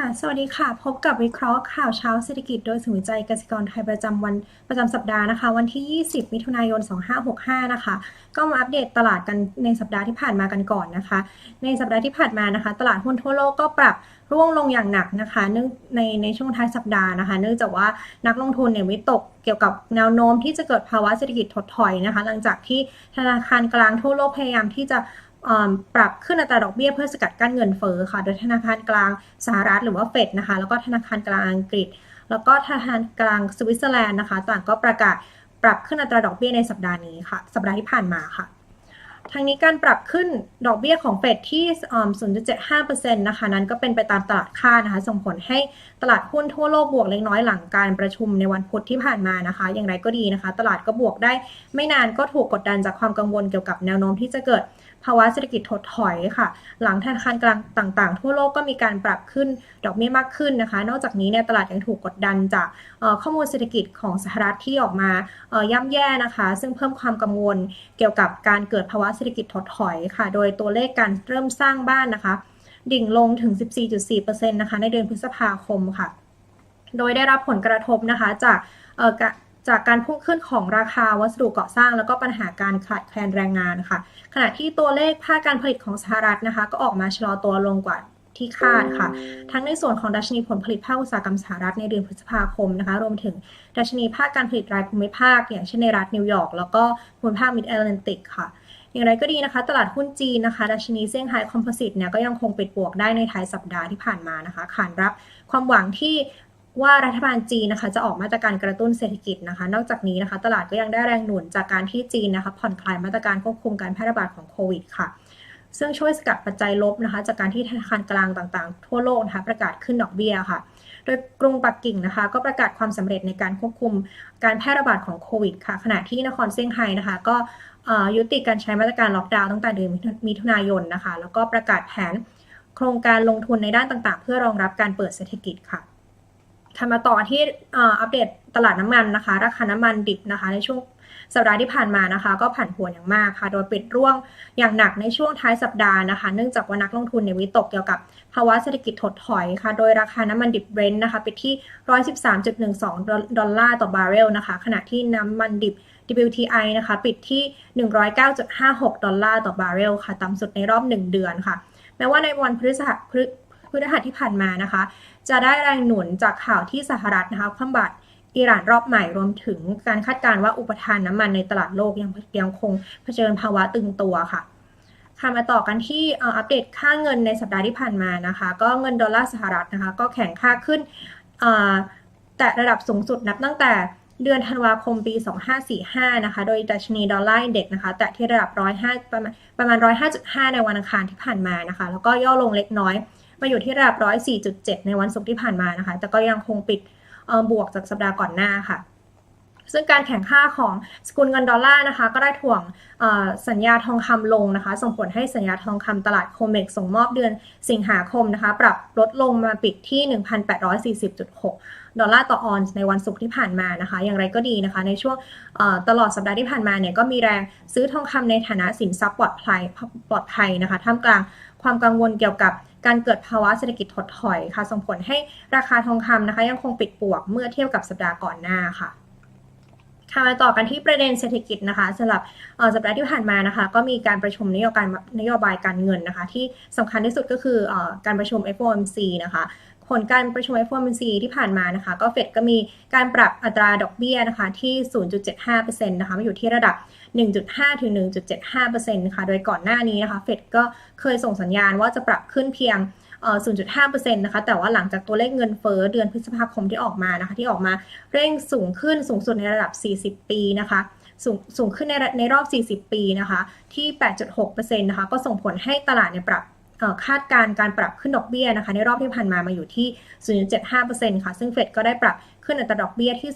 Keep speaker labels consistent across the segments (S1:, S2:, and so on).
S1: ค่ะ สวัสดีค่ะ พบกับวิเคราะห์ข่าวเช้าเศรษฐกิจโดยศูนย์วิจัยเกษตรกรไทยประจำวันประจำสัปดาห์นะคะ วันที่ 20 มิถุนายน 2565 นะคะ ก็มาอัปเดตตลาดกันในสัปดาห์ที่ผ่านมากันก่อนนะคะ ในสัปดาห์ที่ผ่านมานะคะ ตลาดหุ้นทั่วโลกก็ปรับร่วงลงอย่างหนักนะคะเนื่องในในช่วงท้ายสัปดาห์นะคะ เนื่องจากว่านักลงทุนเนี่ยวิตกเกี่ยวกับแนวโน้มที่จะเกิดภาวะเศรษฐกิจถดถอยนะคะ หลังจากที่ธนาคารกลางทั่วโลกพยายามที่จะ ปรับขึ้นอัตราดอกเบี้ยเพื่อสกัดกั้นเงินเฟ้อค่ะโดยธนาคารกลางสหรัฐหรือว่าเฟดนะคะ แล้วก็ธนาคารกลางอังกฤษ แล้วก็ธนาคารกลางสวิตเซอร์แลนด์นะคะ ต่างก็ประกาศปรับขึ้นอัตราดอกเบี้ยในสัปดาห์นี้ค่ะ สัปดาห์ที่ผ่านมาค่ะทางนี้การปรับขึ้นดอกเบี้ยของเฟดที่ 0.75%นะคะ นั้นก็เป็นไปตามตลาดคาดนะคะ ส่งผลให้ตลาดหุ้นทั่วโลกบวกเล็กน้อยหลังการประชุมในวันพุธที่ผ่านมานะคะ อย่างไรก็ดีนะคะ ตลาดก็บวกได้ไม่นานก็ถูกกดดันจากความกังวลเกี่ยวกับแนวโน้มที่จะเกิด ภาวะเศรษฐกิจถดถอยค่ะ หลังธนาคารกลางต่างๆ ทั่วโลกก็มีการปรับขึ้นดอกเบี้ยมากขึ้นนะคะ นอกจากนี้เนี่ยตลาดยังถูกกดดันจากข้อมูลเศรษฐกิจของสหรัฐที่ออกมาย่ำแย่นะคะ ซึ่งเพิ่มความกังวลเกี่ยวกับการเกิดภาวะเศรษฐกิจถดถอยค่ะ โดยตัวเลขการเริ่มสร้างบ้านนะคะ ดิ่งลงถึง 14.4%นะคะในเดือนพฤษภาคมค่ะ โดยได้รับผลกระทบนะคะจาก จากการพุ่งขึ้นของราคาวัสดุก่อสร้าง แล้วก็ปัญหาการขาดแคลนแรงงานค่ะ ขณะที่ตัวเลขภาคการผลิตของสหรัฐนะคะ ก็ออกมาชะลอตัวลงกว่าที่คาดค่ะ ทั้งในส่วนของดัชนีผลผลิตภาคอุตสาหกรรมสหรัฐในเดือนพฤษภาคมนะคะ รวมถึงดัชนีภาคการผลิตรายภูมิภาค อย่างเช่นในรัฐนิวยอร์กแล้วก็ภูมิภาคมิดแอตแลนติกค่ะ อย่างไรก็ดีนะคะ ตลาดหุ้นจีนนะคะดัชนีเซี่ยงไฮ้คอมโพสิตเนี่ยก็ยังคงปิดบวกได้ในท้ายสัปดาห์ที่ผ่านมานะคะขานรับความหวังที่ ว่ารัฐบาลจีนนะคะจะออกมาตรการกระตุ้นเศรษฐกิจนะคะ นอกจากนี้นะคะ ตลาดก็ยังได้แรงหนุนจากการที่จีนนะคะผ่อนคลายมาตรการควบคุมการแพร่ระบาดของโควิดค่ะ ซึ่งช่วยสกัดปัจจัยลบนะคะ จากการที่ธนาคารกลางต่างๆ ทั่วโลกนะคะประกาศขึ้นดอกเบี้ยค่ะ โดยกรุงปักกิ่งนะคะ ก็ประกาศความสำเร็จในการควบคุมการแพร่ระบาดของโควิดค่ะ ขณะที่นครเซี่ยงไฮ้นะคะ ก็ยุติการใช้มาตรการล็อกดาวน์ตั้งแต่เดือนมิถุนายนนะคะ แล้วก็ประกาศแผนโครงการลงทุนในด้านต่างๆ เพื่อรองรับการเปิดเศรษฐกิจค่ะ ทำมาต่อที่อัปเดตตลาดน้ำมันนะคะ ราคาน้ำมันดิบนะคะ ในช่วงสัปดาห์ที่ผ่านมานะคะ ก็ผันผวนอย่างมากค่ะ โดยปิดร่วงอย่างหนักในช่วงท้ายสัปดาห์นะคะ เนื่องจากว่านักลงทุนในวิตกเกี่ยวกับภาวะเศรษฐกิจถดถอยค่ะ โดยราคาน้ำมันดิบเบรนท์นะคะปิดที่ 113.12 ดอลลาร์ต่อบาร์เรลนะคะ ขณะที่น้ำมันดิบ WTI นะคะ ปิดที่ 109.56 ดอลลาร์ต่อบาร์เรลค่ะ ต่ำสุดในรอบ 1 เดือนค่ะ แม้ว่าในวันพฤหัส พฤหัสที่ผ่านมานะคะ จะได้แรงหนุนจากข่าวที่สหรัฐนะคะคว่ำบาตรอิหร่านรอบใหม่รวมถึงการคาดการณ์ว่าอุปทานน้ำมันในตลาดโลกยังยังคงเผชิญภาวะตึงตัวค่ะค่ะมาต่อกันที่อัปเดตค่าเงินในสัปดาห์ที่ผ่านมานะคะ ก็เงินดอลลาร์สหรัฐนะคะก็แข็งค่าขึ้นแต่ระดับสูงสุดนับตั้งแต่เดือนธันวาคมปี 2545 นะคะ โดยดัชนีดอลลาร์อินเด็กนะคะ แตะที่ระดับ 105 ประมาณประมาณ 105.5 ในวันอังคารที่ผ่านมานะคะ แล้วก็ย่อลงเล็กน้อย มาอยู่ที่ระดับ 104.7 ในวันศุกร์ที่ผ่านมานะคะ แต่ก็ยังคงปิดบวกจากสัปดาห์ก่อนหน้าค่ะ ซึ่งการแข่งค่าของสกุลเงินดอลลาร์นะคะ ก็ได้ถ่วงสัญญาทองคำลงนะคะ ส่งผลให้สัญญาทองคำตลาดโคเมกส่งมอบเดือนสิงหาคมนะคะ ปรับลดลงมาปิดที่ 1,840.6 ดอลลาร์ต่อออนซ์ในวันศุกร์ที่ผ่านมานะคะ อย่างไรก็ดีนะคะ ในช่วงตลอดสัปดาห์ที่ผ่านมาเนี่ยก็มีแรงซื้อทองคำในฐานะสินทรัพย์ปลอดภัยปลอดภัยนะคะท่ามกลางความกังวลเกี่ยวกับการเกิดภาวะเศรษฐกิจถดถอยค่ะ ส่งผลให้ราคาทองคำนะคะ ยังคงปิดบวกเมื่อเทียบกับสัปดาห์ก่อนหน้าค่ะ ค่ะมาต่อกันที่ประเด็นเศรษฐกิจนะคะสำหรับสัปดาห์ที่ผ่านมานะคะ ก็มีการประชุมนโยบายนโยบายการเงินนะคะ ที่สำคัญที่สุดก็คืออการประชุม FOMC นะคะผลการประชุม FOMC ที่ผ่านมานะคะ ก็เฟดก็มีการปรับอัตราดอกเบี้ยนะคะที่ 0.75%นะคะมาอยู่ที่ระดับ 1.5 ถึง 1.75%ค่ะโดยก่อนหน้านี้นะคะเฟดก็เคยส่งสัญญาณว่าจะปรับขึ้นเพียง 0.5%นะคะ แต่ว่าหลังจากตัวเลขเงินเฟ้อเดือนพฤษภาคมที่ออกมานะคะ ที่ออกมาเร่งสูงขึ้นสูงสุดในระดับ 40 ปีนะคะสูงสูงขึ้นในในรอบ 40 ปีนะคะ ที่ 8.6%นะคะ ก็ส่งผลให้ตลาดเนี่ยปรับคาดการการปรับขึ้นดอกเบี้ยนะคะ ในรอบที่ผ่านมามาอยู่ที่ 0.75%ค่ะ ซึ่งเฟดก็ได้ปรับขึ้นอัตราดอกเบี้ยที่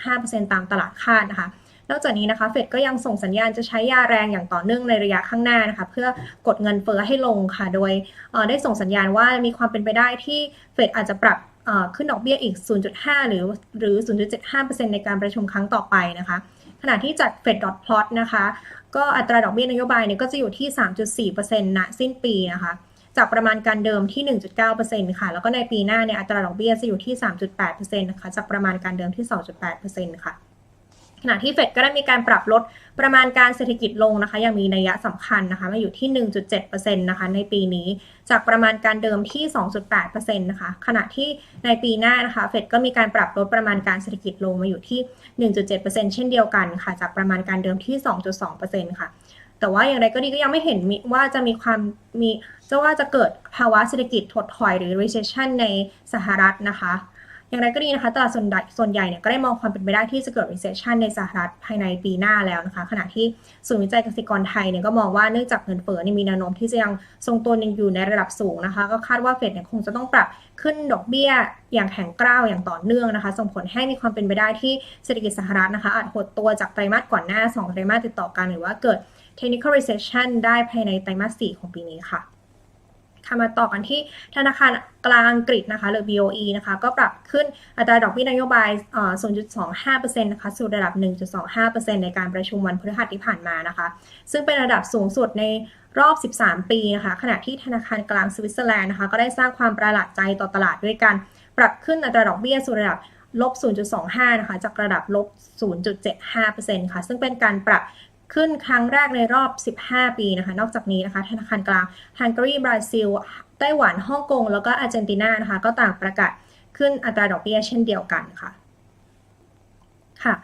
S1: 0.75%ตามตลาดคาดนะคะ นอกจากนี้นะคะเฟดก็ยังส่งสัญญาณจะใช้ยาแรงอย่างต่อเนื่องในระยะข้างหน้านะคะเพื่อกดเงินเฟ้อให้ลงค่ะ โดยได้ส่งสัญญาณว่ามีความเป็นไปได้ที่เฟดอาจจะปรับขึ้นดอกเบี้ยอีก 0.5 หรือหรือ 0.75%ในการประชุมครั้งต่อไปนะคะ ขณะที่จาก Fed dot plot นะคะ ก็อัตราดอกเบี้ยนโยบายเนี่ยก็จะอยู่ที่ 3.4%ณสิ้นปีนะคะ จากประมาณการเดิมที่ 1.9%ค่ะ แล้วก็ในปีหน้าเนี่ยอัตราดอกเบี้ยจะอยู่ที่ 3.8%นะคะ จากประมาณการเดิมที่ 2.8%ค่ะ ขณะที่เฟดก็ได้มีการปรับลดประมาณการเศรษฐกิจลงนะคะอย่างมีนัยสำคัญนะคะมาอยู่ที่ 1.7%นะคะในปีนี้ จากประมาณการเดิมที่ 2.8%นะคะขณะที่ในปีหน้านะคะเฟดก็มีการปรับลดประมาณการเศรษฐกิจลงมาอยู่ที่ 1.7%เช่นเดียวกันค่ะ จากประมาณการเดิมที่ 2.2%ค่ะแต่ว่าอย่างไรก็ดีก็ยังไม่เห็นว่าจะมีความมีจะว่าจะเกิดภาวะเศรษฐกิจถดถอยหรือ recession ในสหรัฐนะคะ อย่างไรก็ดีนะคะตลาดส่วนใหญ่ส่วนใหญ่เนี่ยก็ได้มองความเป็นไปได้ที่จะเกิด recession ในสหรัฐภายในปีหน้าแล้วนะคะ ขณะที่ศูนย์วิจัยเกษตรกรไทยเนี่ยก็มองว่าเนื่องจากเงินเฟ้อเนี่ยมีแนวโน้มที่จะยังทรงตัวยังอยู่ในระดับสูงนะคะ ก็คาดว่าเฟดเนี่ยคงจะต้องปรับขึ้นดอกเบี้ยอย่างแข็งกร้าวอย่างต่อเนื่องนะคะ ส่งผลให้มีความเป็นไปได้ที่เศรษฐกิจสหรัฐนะคะอาจหดตัวจากไตรมาสก่อนหน้า2ไตรมาสติดต่อกันหรือว่าเกิด technical recession ได้ภายในไตรมาส4ของปีนี้ค่ะ ค่ะมาต่อกันที่ธนาคารกลางอังกฤษนะคะหรือ BOE นะคะก็ปรับขึ้นอัตราดอกเบี้ยนโยบาย 0.25%นะคะสู่ระดับ 1.25%ในการประชุมวันพฤหัสที่ผ่านมานะคะ ซึ่งเป็นระดับสูงสุดในรอบ 13 ปีนะคะขณะที่ธนาคารกลางสวิตเซอร์แลนด์นะคะก็ได้สร้างความประหลาดใจต่อตลาดด้วยการปรับขึ้นอัตราดอกเบี้ยสู่ระดับลบ 0.25 นะคะ จากระดับลบ 0.75%ค่ะ ซึ่งเป็นการปรับ ขึ้นครั้งแรกในรอบ 15 ปีนะคะ นอกจากนี้นะคะธนาคารกลางฮังการีบราซิลไต้หวันฮ่องกงแล้วก็อาร์เจนตินานะคะ ก็ต่างประกาศขึ้นอัตราดอกเบี้ยเช่นเดียวกันค่ะค่ะ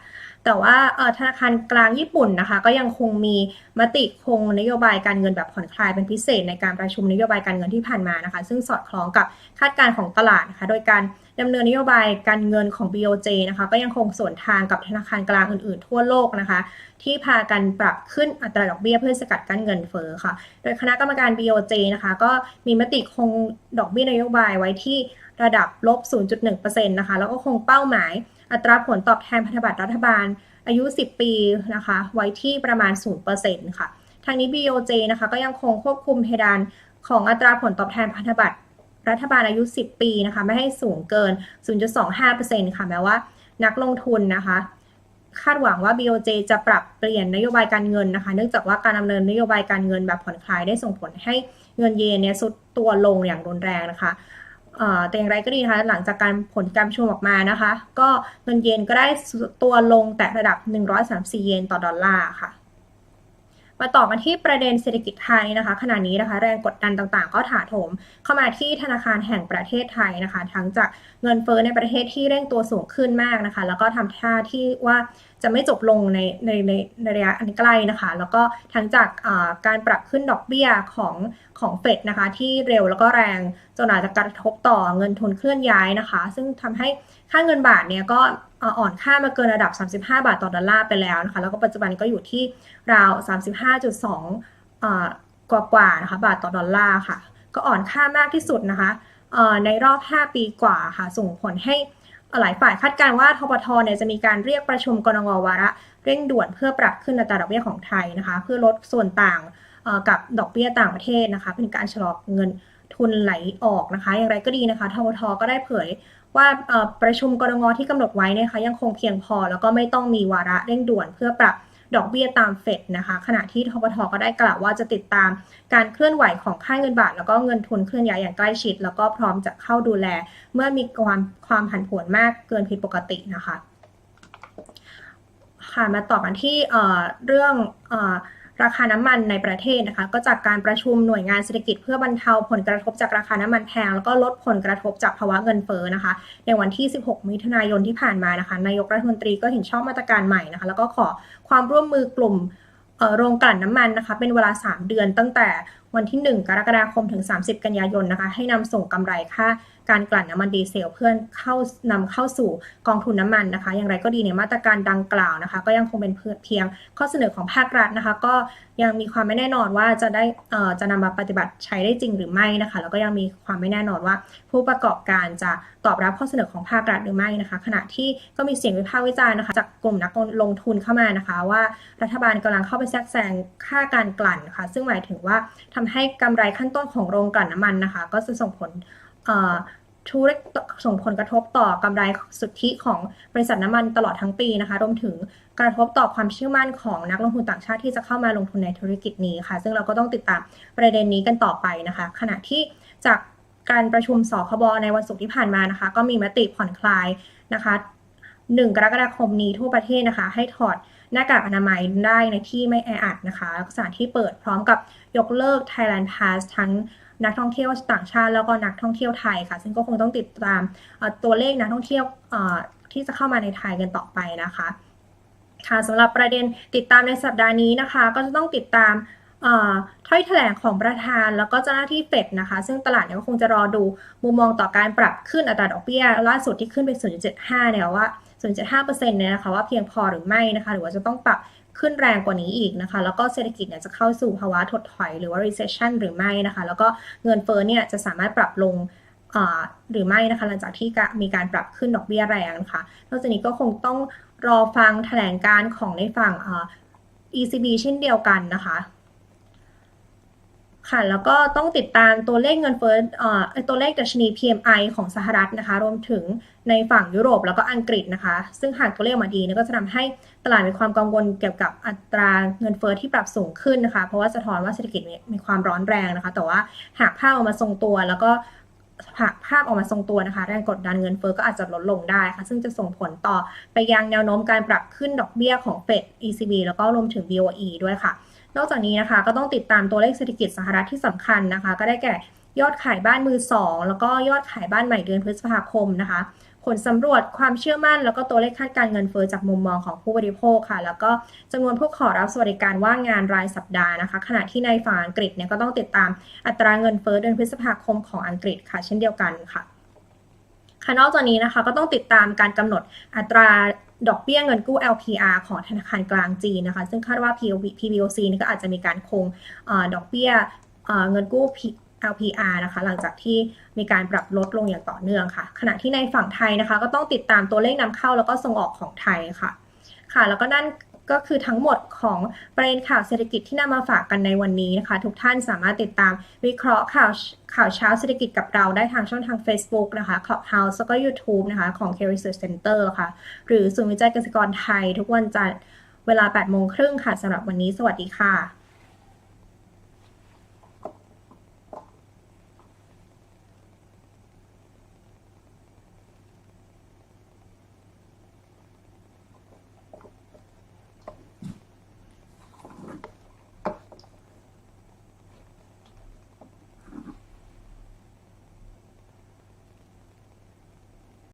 S1: แต่ว่าธนาคารกลางญี่ปุ่นนะคะ ก็ยังคงมีมติคงนโยบายการเงินแบบผ่อนคลายเป็นพิเศษในการประชุมนโยบายการเงินที่ผ่านมานะคะ ซึ่งสอดคล้องกับคาดการณ์ของตลาดนะคะ โดยการ ดำเนินนโยบายการเงินของ BOJ นะคะก็ยังคงส่วนทางกับธนาคารกลางอื่นๆ ทั่วโลกนะคะ ที่พากันปรับขึ้นอัตราดอกเบี้ยเพื่อสกัดกั้นเงินเฟ้อค่ะ โดยคณะกรรมการ BOJ นะคะ ก็มีมติคงดอกเบี้ยนโยบายไว้ที่ระดับลบ 0.1%นะคะ แล้วก็คงเป้าหมายอัตราผลตอบแทนพันธบัตรรัฐบาลอายุ 10 ปีนะคะ ไว้ที่ประมาณ 0%ค่ะ ทางนี้ BOJ นะคะก็ยังคงควบคุมเพดานของอัตราผลตอบแทนพันธบัตร รัฐบาลอายุ 10 ปีนะคะไม่ให้สูงเกิน 0.25%ค่ะแม้ว่านักลงทุนนะคะคาดหวังว่า BOJ จะปรับเปลี่ยนนโยบายการเงินนะคะ เนื่องจากว่าการดำเนินนโยบายการเงินแบบผ่อนคลายได้ส่งผลให้เงินเยนเนี่ยสุดตัวลงอย่างรุนแรงนะคะแต่อย่างไรก็ดีนะคะหลังจากการผลการประชุมออกมานะคะ ก็เงินเยนก็ได้ตัวลงแต่ระดับ 134 เยนต่อดอลลาร์ค่ะ มาต่อกันที่ประเด็นเศรษฐกิจไทยนะคะ ขณะนี้นะคะแรงกดดันต่างๆ ก็ถาโถมเข้ามาที่ธนาคารแห่งประเทศไทยนะคะ ทั้งจากเงินเฟ้อในประเทศที่เร่งตัวสูงขึ้นมากนะคะ แล้วก็ทำท่าที่ว่าจะไม่จบลงในในในในระยะอันใกล้นะคะ แล้วก็ทั้งจากการปรับขึ้นดอกเบี้ยของของเฟดนะคะ ที่เร็วแล้วก็แรงจนอาจจะกระทบต่อเงินทุนเคลื่อนย้ายนะคะ ซึ่งทำให้ ค่าเงินบาทเนี่ยก็อ่อนค่ามาเกินระดับ 35 บาทต่อดอลลาร์ไปแล้วนะคะ แล้วก็ปัจจุบันก็อยู่ที่ราว 35.2 กว่ากว่านะคะบาทต่อดอลลาร์ค่ะ ก็อ่อนค่ามากที่สุดนะคะในรอบ 5 ปีกว่าค่ะ ส่งผลให้หลายฝ่ายคาดการณ์ว่าทบทเนี่ยจะมีการเรียกประชุมกรงวาระเร่งด่วนเพื่อปรับขึ้นอัตราดอกเบี้ยของไทยนะคะ เพื่อลดส่วนต่างกับดอกเบี้ยต่างประเทศนะคะ เป็นการชะลอเงินทุนไหลออกนะคะ อย่างไรก็ดีนะคะทบทก็ได้เผย ว่าประชุมกรงที่กำหนดไว้นะคะยังคงเพียงพอ แล้วก็ไม่ต้องมีวาระเร่งด่วนเพื่อปรับดอกเบี้ยตามเฟดนะคะขณะที่ทบทก็ได้กล่าวว่าจะติดตามการเคลื่อนไหวของค่าเงินบาท แล้วก็เงินทุนเคลื่อนย้ายอย่างใกล้ชิด แล้วก็พร้อมจะเข้าดูแล เมื่อมีความความผันผวนมากเกินผิดปกตินะคะค่ะมาต่อกันที่เรื่อง ราคาน้ำมันในประเทศนะคะ ก็จากการประชุมหน่วยงานเศรษฐกิจเพื่อบรรเทาผลกระทบจากราคาน้ำมันแพง แล้วก็ลดผลกระทบจากภาวะเงินเฟ้อนะคะ ในวันที่ 16 มิถุนายนที่ผ่านมานะคะนายกรัฐมนตรีก็เห็นชอบมาตรการใหม่นะคะ แล้วก็ขอความร่วมมือ กลุ่มโรงกลั่นน้ำมันนะคะ เป็นเวลา 3 เดือนตั้งแต่ วันที่ 1 กรกฎาคมถึง 30 กันยายนนะคะ ให้นำส่งกำไรค่าการกลั่นน้ำมันดีเซลเพื่อเข้านำเข้าสู่กองทุนน้ำมันนะคะ อย่างไรก็ดีเนี่ยมาตรการดังกล่าวนะคะ ก็ยังคงเป็นเพียงข้อเสนอของภาครัฐนะคะ ก็ยังมีความไม่แน่นอนว่าจะได้จะนำมาปฏิบัติใช้ได้จริงหรือไม่นะคะ แล้วก็ยังมีความไม่แน่นอนว่า ผู้ประกอบการจะตอบรับข้อเสนอของภาครัฐหรือไม่นะคะ ขณะที่ก็มีเสียงวิพากษ์วิจารณ์นะคะ จากกลุ่มนักลงทุนเข้ามานะคะ ว่ารัฐบาลกำลังเข้าไปแทรกแซงค่าการกลั่นค่ะ ซึ่งหมายถึงว่าทำให้กำไรขั้นต้นของโรงกลั่นน้ำมันนะคะ ก็จะส่งผลธุรส่งผลกระทบต่อกำไรสุทธิของบริษัทน้ำมันตลอดทั้งปีนะคะ รวมถึงกระทบต่อความเชื่อมั่นของนักลงทุนต่างชาติที่จะเข้ามาลงทุนในธุรกิจนี้ค่ะ ซึ่งเราก็ต้องติดตามประเด็นนี้กันต่อไปนะคะ ขณะที่จากการประชุมสคบในวันศุกร์ที่ผ่านมานะคะ ก็มีมติผ่อนคลายนะคะ 1 กรกฎาคมนี้ทั่วประเทศนะคะ ให้ถอด หน้ากากอนามัยได้ในที่ไม่แออัดนะคะสถานที่เปิดพร้อมกับยกเลิก Thailand Pass ทั้งนักท่องเที่ยวต่างชาติแล้วก็นักท่องเที่ยวไทยค่ะ ซึ่งก็คงต้องติดตามตัวเลขนักท่องเที่ยวที่จะเข้ามาในไทยกันต่อไปนะคะค่ะสำหรับประเด็นติดตามในสัปดาห์นี้นะคะ ก็จะต้องติดตามถ้อยแถลงของประธานแล้วก็เจ้าหน้าที่เฟดนะคะ ซึ่งตลาดเนี่ยก็คงจะรอดูมุมมองต่อการปรับขึ้นอัตราดอกเบี้ยล่าสุดที่ขึ้นไป 0.75 เนี่ยว่า 0.5%เนี่ยนะคะว่าเพียงพอหรือไม่นะคะ หรือว่าจะต้องปรับขึ้นแรงกว่านี้อีกนะคะ แล้วก็เศรษฐกิจเนี่ยจะเข้าสู่ภาวะถดถอยหรือว่า recession หรือไม่นะคะ แล้วก็เงินเฟ้อเนี่ยจะสามารถปรับลงหรือไม่นะคะหลังจากที่มีการปรับขึ้นดอกเบี้ยแรงนะคะนอกจากนี้ก็คงต้องรอฟังแถลงการของในฝั่ง ECB เช่นเดียวกันนะคะ ค่ะ แล้วก็ต้องติดตามตัวเลขเงินเฟ้ออตัวเลขดัชนี PMI ของสหรัฐนะคะ รวมถึงในฝั่งยุโรปแล้วก็อังกฤษนะคะ ซึ่งหากตัวเลขมาดีก็จะทำให้ตลาดมีความกังวลเกี่ยวกับอัตราเงินเฟ้อที่ปรับสูงขึ้นนะคะ เพราะว่าสะท้อนว่าเศรษฐกิจมีความร้อนแรงนะคะ แต่ว่าหากภาพออกมาทรงตัวแล้วก็หากภาพออกมาทรงตัวนะคะ แรงกดดันเงินเฟ้อก็อาจจะลดลงได้ค่ะ ซึ่งจะส่งผลต่อไปยังแนวโน้มการปรับขึ้นดอกเบี้ยของเฟด ECB แล้วก็รวมถึง BOE ด้วยค่ะ นอกจากนี้นะคะ ก็ต้องติดตามตัวเลขเศรษฐกิจสหรัฐที่สำคัญนะคะ ก็ได้แก่ยอดขายบ้านมือสองแล้วก็ยอดขายบ้านใหม่เดือนพฤษภาคมนะคะ ผลสำรวจความเชื่อมั่น แล้วก็ตัวเลขคาดการเงินเฟ้อจากมุมมองของผู้บริโภคค่ะ แล้วก็จำนวนผู้ขอรับสวัสดิการว่างงานรายสัปดาห์นะคะ ขณะที่ในฝั่งอังกฤษเนี่ยก็ต้องติดตามอัตราเงินเฟ้อเดือนพฤษภาคมของอังกฤษค่ะ เช่นเดียวกันค่ะค่ะนอกจากนี้นะคะก็ต้องติดตามการกำหนดอัตรา ดอกเบี้ยเงินกู้ LPR ของธนาคารกลางจีนนะคะ ซึ่งคาดว่า PBOC นี่ก็อาจจะมีการคงอดอกเบี้ยเงินกู้ LPR นะคะ หลังจากที่มีการปรับลดลงอย่างต่อเนื่องค่ะ ขณะที่ในฝั่งไทยนะคะ ก็ต้องติดตามตัวเลขนำเข้าแล้วก็ส่งออกของไทยค่ะ ค่ะ แล้วก็นั่น ก็คือทั้งหมดของประเด็นข่าวเศรษฐกิจที่นำมาฝากกันในวันนี้นะคะ ทุกท่านสามารถติดตามวิเคราะห์ข่าวข่าวเช้าเศรษฐกิจกับเราได้ทางช่องทาง Facebook นะคะ Clubhouse แล้วก็ YouTube นะคะ ของ Care Research Center ค่ะ หรือศูนย์วิจัยเกษตรกรไทย ทุกวันจันทร์เวลา 8 โมงครึ่งค่ะสำหรับวันนี้ สวัสดีค่ะ